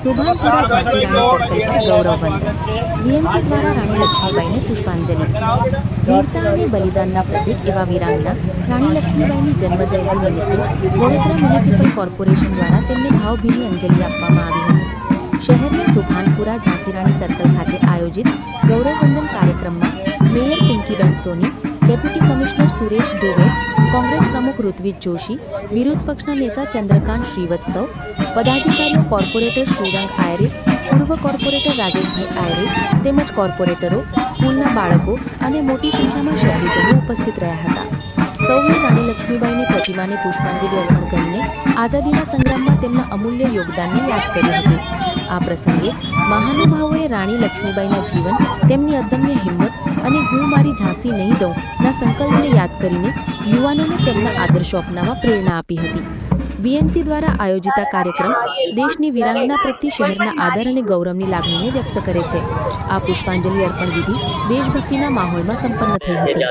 રાણી circle પર ગૌરવવંદન BMC દ્વારા રાણી લક્ષ્મીબાઈને પુષ્પાંજલિ. વીરતા અને બલિદાનના પ્રતીક એવા વીરાંગના રાણી લક્ષ્મીબાઈની જન્મજયંતિ નિમિત્તે વડોદરા મ્યુનિસિપલ કોર્પોરેશન દ્વારા તેમને ભાવભીની અંજલિ આપવામાં આવી હતી. શહેરના સુભાનપુરા ઝાંસીરાણી સર્કલ ખાતે આયોજિત ગૌરવવંદન કાર્યક્રમમાં mayor Pinkiben Soni deputy commissioner Suresh Dube, Congress પ્રમુખ ઋત્વિજ જોશી, વિરોધ પક્ષના નેતા ચંદ્રકાંત શ્રીવત્સવ પદાધિકારીઓ કોર્પોરેટર શ્રીરંગ આયરે, પૂર્વ કોર્પોરેટર રાજેશભાઈ આયરે તેમજ કોર્પોરેટરો, સ્કૂલના બાળકો અને મોટી સંખ્યામાં શહેરીજનો ઉપસ્થિત રહ્યા હતા. રાણી લક્ષ્મીબાઈની પ્રતિમાને પુષ્પાંજલિ અર્પણ કરીને આઝાદીના સંગ્રામમાં તેમના અમૂલ્ય યોગદાનને યાદ કર્યું હતું. આ પ્રસંગે મહાનુભાવોએ રાણી લક્ષ્મીબાઈના જીવન, તેમની અદમ્ય હિંમત અને હું મારી ઝાંસી નહીં દઉં ના સંકલ્પને યાદ કરીને યુવાનોને તેમના આદર્શો અપનાવવા પ્રેરણા આપી હતી. બીએમસી દ્વારા આયોજિત આ કાર્યક્રમ દેશની વિરાંગના પ્રત્યે શહેરના આદર અને ગૌરવની લાગણીને વ્યક્ત કરે છે. આ પુષ્પાંજલિ અર્પણ વિધિ દેશભક્તિના માહોલમાં સંપન્ન થઈ હતી.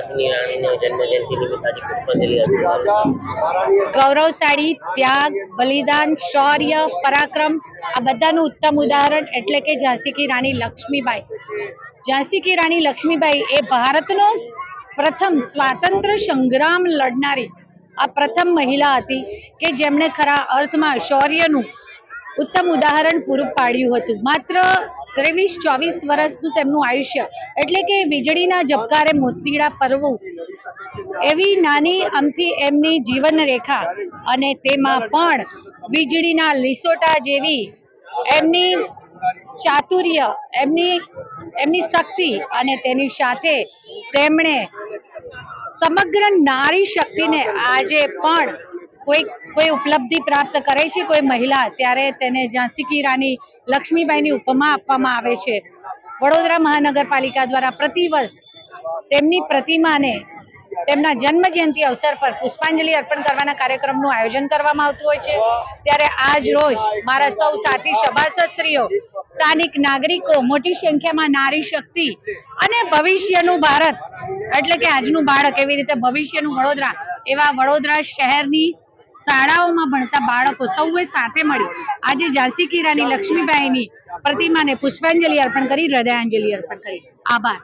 ગૌરવશાળી ત્યાગ, બલિદાન, શૌર્ય, પરાક્રમ, આ બધાનું ઉત્તમ ઉદાહરણ એટલે કે ઝાંસી કી રાણી લક્ષ્મીબાઈ. ઝાંસી કી રાણી લક્ષ્મીબાઈ એ ભારતનો પ્રથમ સ્વાતંત્ર્ય સંગ્રામ લડનારી આ પ્રથમ મહિલા હતી કે જેમણે ખરા અર્થમાં શૌર્યનું ઉત્તમ ઉદાહરણ પૂરું પાડ્યું હતું. માત્ર ત્રેવીસ, ચોવીસ વર્ષનું તેમનું આયુષ્ય. એટલે કે વીજળીના ઝબકારે મોતીડા પરવું. એવી નાની અમથી એમની જીવન રેખા અને તેમાં પણ વીજળીના લીસોટા જેવી એમની ચાતુર્ય, એમની એમની શક્તિ અને તેની સાથે તેમણે સમગ્ર નારી શક્તિને આજે પણ કોઈ કોઈ ઉપલબ્ધિ પ્રાપ્ત કરે છે કોઈ મહિલા, ત્યારે તેને ઝાંસી કી રાની લક્ષ્મીબાઈની ઉપમા આપવામાં આવે છે. વડોદરા મહાનગરપાલિકા દ્વારા પ્રતિવર્ષ તેમની પ્રતિમાને તેમના જન્મ જયંતિ અવસર પર પુષ્પાંજલિ અર્પણ કરવાના કાર્યક્રમનું આયોજન કરવામાં આવતું હોય છે. ત્યારે આજ રોજ મારા સૌ સાથી સભાસદશ્રીઓ, સ્થાનિક નાગરિકો, મોટી સંખ્યામાં નારી શક્તિ અને ભવિષ્યનું ભારત, એટલે કે આજનું બાળક એવી રીતે ભવિષ્યનું વડોદરા, એવા વડોદરા શહેરની શાળાઓમાં ભણતા બાળકો સૌએ સાથે મળી આજે ઝાંસી કી રાણી લક્ષ્મીબાઈની પ્રતિમાને પુષ્પાંજલિ અર્પણ કરી, હૃદયાંજલિ અર્પણ કરી. આભાર.